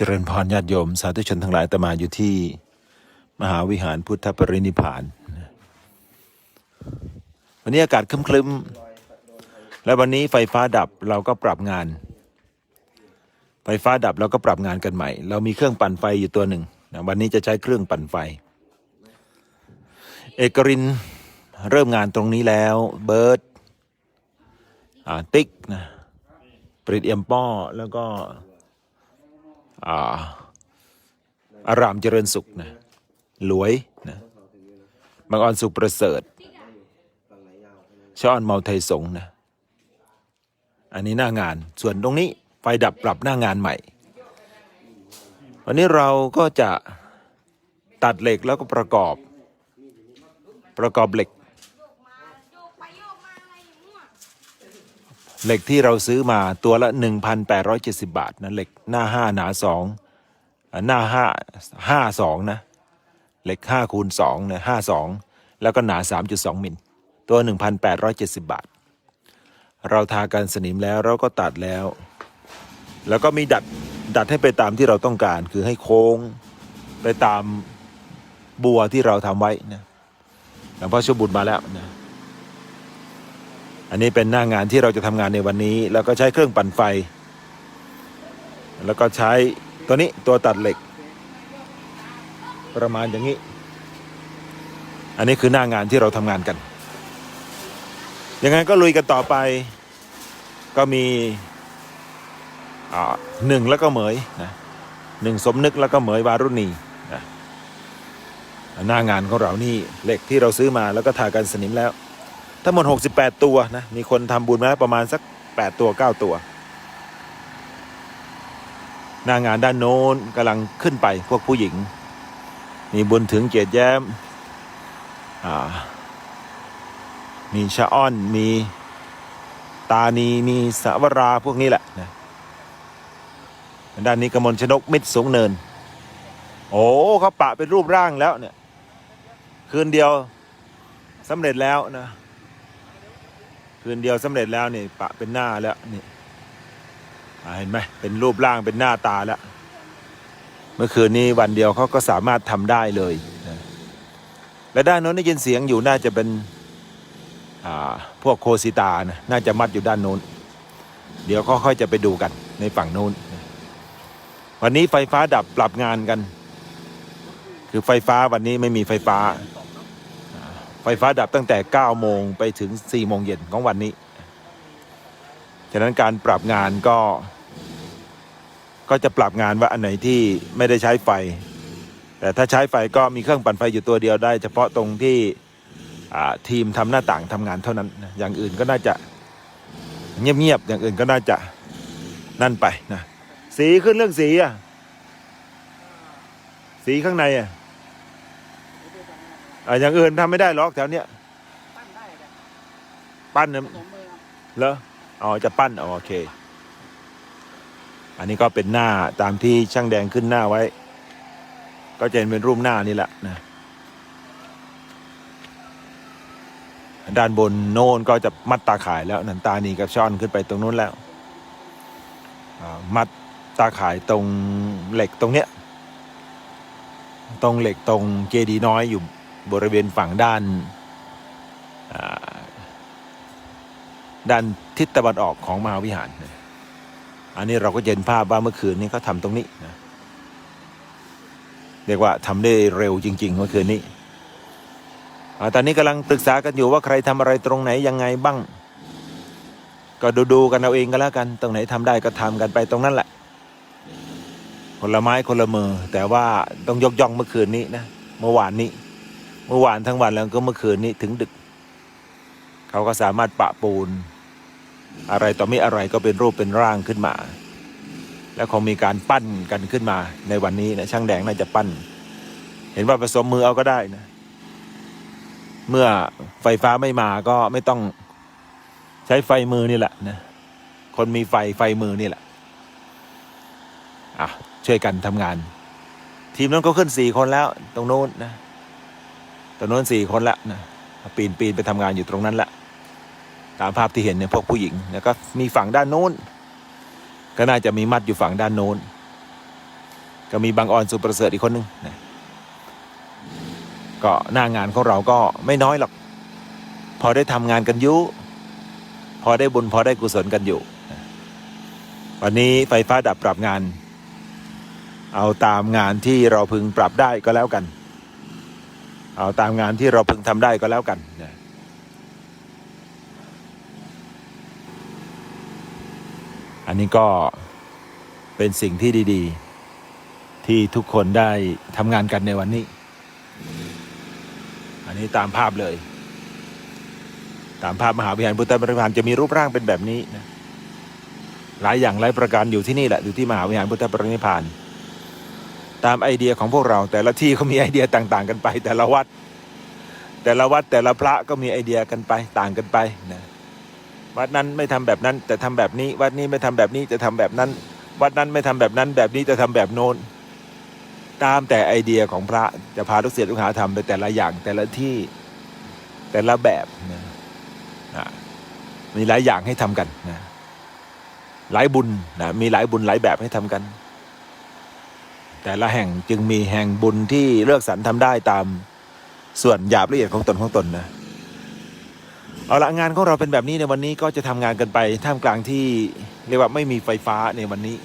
เจริญพรญาติโยม สาธุชนทั้งหลายตมาอยู่ที่ มหาวิหารพุทธปรินิพาน วันนี้อากาศครึ้มๆและวันนี้ไฟฟ้าดับเราก็ปรับงาน ไฟฟ้าดับเราก็ปรับงานกันใหม่ เรามีเครื่องปั่นไฟอยู่ตัวหนึ่งนะวันนี้จะใช้เครื่องปั่นไฟ เอกรินเริ่มงานตรงนี้แล้ว เบิร์ตอ่าติ๊กนะปริดเอียมป้อแล้วก็ อาอารามเจริญสุขนะหลวยนะบางออนสุขประเสริฐช่ออนเมาไทยสงนะ อันนี้หน้างาน ส่วนตรงนี้ไฟดับปรับหน้างานใหม่ วันนี้เราก็จะตัดเหล็กแล้วก็ประกอบ ประกอบเหล็ก เหล็กที่เราซื้อมาตัวละ 1,870 บาทนะเหล็กหน้า 5 หนา2อ่าหน้า 5 5 2 นะ เหล็ก 5 คูณ2นะ52 แล้วก็หนา 3.2 มิลตัว 1,870 บาท เราทากันสนิมแล้วเราก็ตัดแล้ว แล้วก็มีดัดดัดให้ไปตามที่เราต้องการคือให้โค้งไปตามบัวที่เราทำไว้นะหลวงพ่อชวบุญมาแล้วนะ อันนี้เป็นหน้างานที่เราจะทำงานในวันนี้ แล้วก็ใช้เครื่องปั่นไฟ แล้วก็ใช้ตัวนี้ตัวตัดเหล็ก ประมาณอย่างนี้ อันนี้คือหน้างานที่เราทำงานกัน ยังไงก็ลุยกันต่อไป ก็มีหนึ่งแล้วก็เหมยนะหนึ่งสมนึกแล้วก็เหมยวารุณีนะหน้างานของเรานี่เหล็กที่เราซื้อมาแล้วก็ทากันสนิมแล้ว ทั้งหมด 68 ตัวนะ มีคนทำบุญมาแล้วประมาณสัก 8 ตัว 9 ตัว นางงานด้านโน้นกำลังขึ้นไปพวกผู้หญิง มีบุญถึงเกียรติแย้มอ่ามีชะอ้อน มีตานี มีสาวราพวกนี้แหละนะด้านนี้กมลชนกมิตรสูงเนิน โอ้เขาปะเป็นรูปร่างแล้วเนี่ย คืนเดียวสำเร็จแล้วนะ คืนเดียวสำเร็จแล้วนี่ปะเป็นหน้าแล้วนี่เห็นไหมเป็นรูปร่างเป็นหน้าตาแล้ว เมื่อคืนนี้วันเดียวเขาก็สามารถทำได้เลยนะและด้านโน้นได้ยินเสียงอยู่น่าจะเป็นพวกโคสิตานะน่าจะมัดอยู่ด้านโน้น เดี๋ยวค่อยๆจะไปดูกันในฝั่งโน้น วันนี้ไฟฟ้าดับปรับงานกัน คือไฟฟ้าวันนี้ไม่มีไฟฟ้า ฟฟ้าดับตั้งแต่ 9 โมงไปถึง 4 โมงเย็นของวันนี้ ฉะนั้นการปรับงานก็ ก็จะปรับงานว่าอันไหนที่ไม่ได้ใช้ไฟ แต่ถ้าใช้ไฟก็มีเครื่องปั่นไฟอยู่ตัวเดียวได้ เฉพาะตรงที่ทีมทำหน้าต่างทำงานเท่านั้น อย่างอื่นก็น่าจะเงียบๆ อย่างอื่นก็น่าจะนั่นไปนะ สีขึ้นเรื่องสีอะสีข้างในอะ อะอย่างอื่นทำไม่ได้หรอกแถวเนี้ยปั้นได้แต่ปั้นเนี่ยผสมมือครับเหรออ๋อจะปั้นอ๋อโอเค อันนี้ก็เป็นหน้าตามที่ช่างแดงขึ้นหน้าไว้ ก็จะเห็นเป็นรูปหน้านี่แหละนะด้านบนโน่นก็จะมัดตาข่ายแล้วนันตานีกับช่อนขึ้นไปตรงนู้นแล้วอ่ามัดตาข่ายตรงเหล็กตรงเนี้ย ตรงเหล็กตรงเจดีย์น้อยอยู่ บริเวณฝั่งด้านด้านทิศตะวันออกของมหาวิหารนะอันนี้เราก็เห็นภาพว่าเมื่อคืนนี้เขาทำตรงนี้นะเรียกว่าทำได้เร็วจริง ๆ เมื่อคืนนี้อตอนนี้กำลังปรึกษากันอยู่ว่าใครทำอะไรตรงไหนยังไงบ้าง ก็ดูๆกันเอาเองก็แล้วกัน ตรงไหนทำได้ก็ทำกันไปตรงนั้นแหละ คนละไม้คนละมือ แต่ว่าต้องยกย่องเมื่อคืนนี้นะเมื่อวานนี้ เมื่อวานทั้งวันแล้วก็เมื่อคืนนี้ถึงดึก เขาก็สามารถปะปูน อะไรต่อไม่อะไรก็เป็นรูปเป็นร่างขึ้นมา แล้วคงมีการปั้นกันขึ้นมาในวันนี้นะช่างแดงน่าจะปั้น เห็นว่าผสมมือเอาก็ได้นะ เมื่อไฟฟ้าไม่มาก็ไม่ต้องใช้ไฟมือนี่แหละนะคนมีไฟไฟมือนี่แหละอะช่วยกันทำงาน ทีมนั้นก็ขึ้นสี่คนแล้ว ตรงโน้นนะ ตรงโน้นสี่คนละนะปีนปีนไปทำงานอยู่ตรงนั้นละตามภาพที่เห็นเนี่ยพวกผู้หญิงแล้วก็มีฝั่งด้านโน้น ก็น่าจะมีมัดอยู่ฝั่งด้านโน้น ก็มีบางออนสุประเสริฐอีกคนนึงนะก็หน้างานของเราก็ไม่น้อยหรอก พอได้ทำงานกันยุพอได้บุญพอได้กุศลกันอยู่ วันนี้ไฟฟ้าดับปรับงาน เอาตามงานที่เราพึงปรับได้ก็แล้วกัน เอาตามงานที่เราพึงทำได้ก็แล้วกันนะอันนี้ก็เป็นสิ่งที่ดีๆ ที่ทุกคนได้ทำงานกันในวันนี้ อันนี้ตามภาพเลย ตามภาพมหาวิหารพุทธบริพารจะมีรูปร่างเป็นแบบนี้นะหลายอย่างหลายประการอยู่ที่นี่แหละอยู่ที่มหาวิหารพุทธบริพาร ตามไอเดียของพวกเรา แต่ละที่ก็มีไอเดียต่าง ๆ กันไป แต่ละวัด แต่ละวัดแต่ละพระก็มีไอเดียกันไปต่างกันไปนะวัดนั้นไม่ทำแบบนั้น แต่ทำแบบนี้วัดนี้ไม่ทำแบบนี้จะทำแบบนั้น วัดนั้นไม่ทำแบบนั้น แบบนี้จะทำแบบโน้นตามแต่ไอเดียของพระจะพาลูกศิษย์ลูกหาทำไปแต่ละอย่างแต่ละที่แต่ละแบบนะอะมีหลายอย่างให้ทำกันนะหลายบุญนะมีหลายบุญหลายแบบให้ทำกัน แต่ละแห่งจึงมีแห่งบุญที่เลือกสรรทำได้ตามส่วนหยาบละเอียดของตนของตนนะเอาละงานของเราเป็นแบบนี้ในวันนี้ก็จะทำงานกันไปท่ามกลางที่เรียกว่าไม่มีไฟฟ้าในวันนี้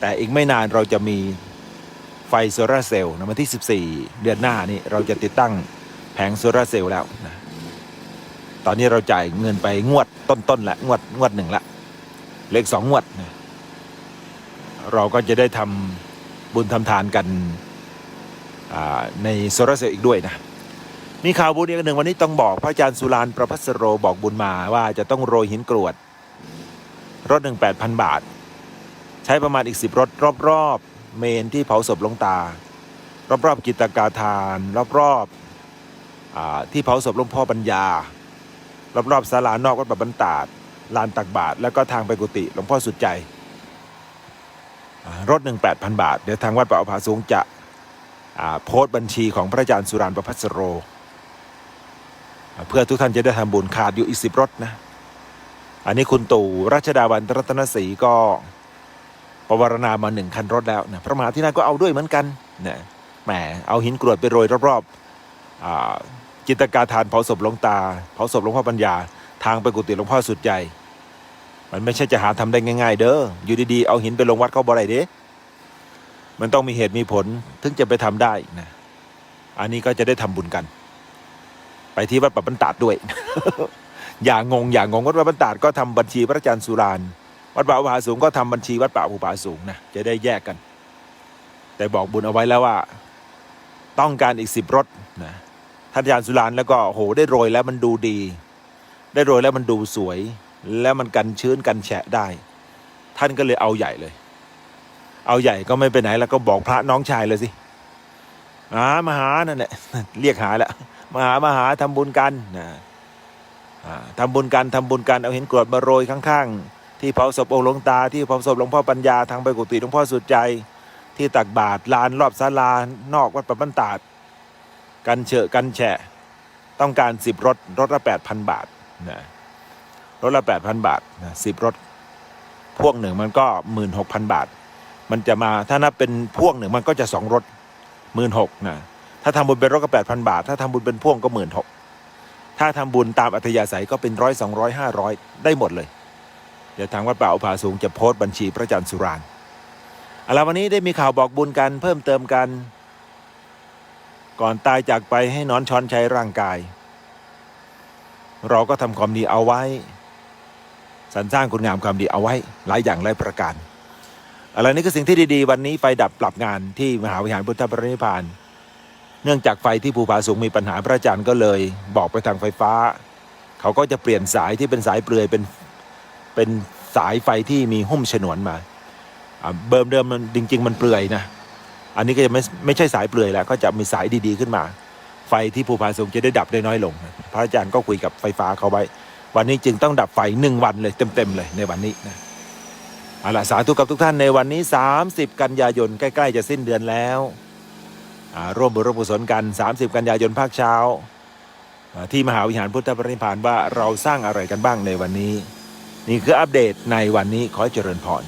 แต่อีกไม่นานเราจะมีไฟโซลาร์เซลล์นะวันที่ 14 เดือนหน้านี่เราจะติดตั้งแผงโซลาร์เซลล์แล้วนะตอนนี้เราจ่ายเงินไปงวดต้นๆละงวดงวดหนึ่งละเลขสองงวดนะเราก็จะได้ทำ บุญทำทานกันในโซลาร์เซลล์อีกด้วยนะมีข่าวบุญอีกหนึ่งวันนี้ต้องบอกพระอาจารย์สุรานประพัสโรบอกบุญมาว่าจะต้องโรยหินกรวด รถหนึ่งแปดพันบาท ใช้ประมาณอีกสิบรถรอบๆเมนที่เผาศพลงตา รอบๆกิตกาทาน รอบๆที่เผาศพหลวงพ่อปัญญา รอบๆศาลานอกวัดปะบันตาดลานตักบาทแล้วก็ทางไปกุฏิหลวงพ่อสุดใจ รถหนึ่งแปดพันบาท เดี๋ยวทางวัดป่าอภาสูงจะโพสต์บัญชีของพระอาจารย์สุรานประพัสโร เพื่อทุกท่านจะได้ทำบุญขาดอยู่อีกสิบรถนะ อันนี้คุณตู่รัชดาวันรัตนศรีก็ประวารณามาหนึ่งคันรถแล้วนะพระมหาที่นั่นก็เอาด้วยเหมือนกันนะแหมเอาหินกรวดไปโรยรอบๆจิตกาทานเผาศพหลวงตาเผาศพหลวงพ่อปัญญา ทางไปกุฏิหลวงพ่อสุดใจ มันไม่ใช่จะหาทำได้ง่ายๆ เด้อ อยู่ดีๆ เอาหินไปลงวัดเขาบ่ได้เด้ มันต้องมีเหตุมีผลถึงจะไปทำได้นะ อันนี้ก็จะได้ทำบุญกัน ไปที่วัดปะบันตาดด้วย อย่างงอย่างงงวัดปะบันตาดก็ทำบัญชีพระอาจารย์สุรานวัดป่าภูผาสูงก็ทำบัญชีวัดป่าภูผาสูงนะจะได้แยกกัน แต่บอกบุญเอาไว้แล้วว่า ต้องการอีกสิบรถนะท่านอาจารย์สุรานแล้วก็โหได้โรยแล้วมันดูดี ได้โรยแล้วมันดูสวย แล้วมันกันชื้นกันแฉะได้ ท่านก็เลยเอาใหญ่เลย เอาใหญ่ก็ไม่ไปไหนแล้วก็บอกพระน้องชายเลยสิอ่ามาหานั่นแหละเรียกหาแล้วมาหามาหาทำบุญกันนะอ่าทำบุญกันทำบุญกันเอาหินกรวดมาโรยข้างๆ ที่เผาศพองค์หลวงตาที่เผาศพหลวงพ่อปัญญาทางไปกุฏิหลวงพ่อสุดใจ ที่ตักบาตรลานรอบศาลานอกวัดปะบันตาดกันเฉอะกันแฉะต้องการสิบรถรถละแปดพันบาทนะ รถละแปดพันบาทนะสิบรถพ่วงหนึ่งมันก็หมื่นหกพันบาท มันจะมาถ้านับเป็นพ่วงหนึ่งมันก็จะสองรถหมื่นหกนะถ้าทำบุญเป็นรถก็แปดพันบาท ถ้าทำบุญเป็นพ่วงก็หมื่นหกถ้าทำบุญตามอัธยาศัยก็เป็นร้อยสองร้อยห้าร้อยได้หมดเลย เดี๋ยวทางวัดป่าอุภาสูงจะโพสต์บัญชีพระอาจารย์สุรานเอาละวันนี้ได้มีข่าวบอกบุญกันเพิ่มเติมกัน ก่อนตายจากไปให้นอนช้อนใช้ร่างกาย เราก็ทำความดีเอาไว้ สรรสร้างคุณงามความดีเอาไว้หลายอย่างหลายประการอะไรนี่คือสิ่งที่ดีๆ วันนี้ไฟดับปรับงานที่มหาวิหารพุทธปรินิพาน เนื่องจากไฟที่ภูผาสูงมีปัญหาพระอาจารย์ก็เลย บอกไปทางไฟฟ้า เขาก็จะเปลี่ยนสายที่เป็นสายเปลือยเป็นเป็นสายไฟที่มีหุ้มฉนวนมาอ่าเบิมเดิมมันจริง ๆ มันเปลือยนะอันนี้ก็จะไม่ไม่ใช่สายเปลือยแล้วก็จะมีสายดีๆขึ้นมา ไฟที่ภูผาสูงจะได้ดับได้น้อยลง พระอาจารย์ก็คุยกับไฟฟ้าเขาไว้ วันนี้จึงต้องดับไฟหนึ่งวันเลยเต็มๆเลยในวันนี้นะเอาละสาธุกับทุกท่านในวันนี้ 30 กันยายนใกล้ๆจะสิ้นเดือนแล้วอ่าร่วมบุญร่วมกุศลกัน 30 กันยายนภาคเช้า ที่มหาวิหารพุทธปรินิพานว่าเราสร้างอะไรกันบ้างในวันนี้ นี่คืออัปเดตในวันนี้ขอเจริญพร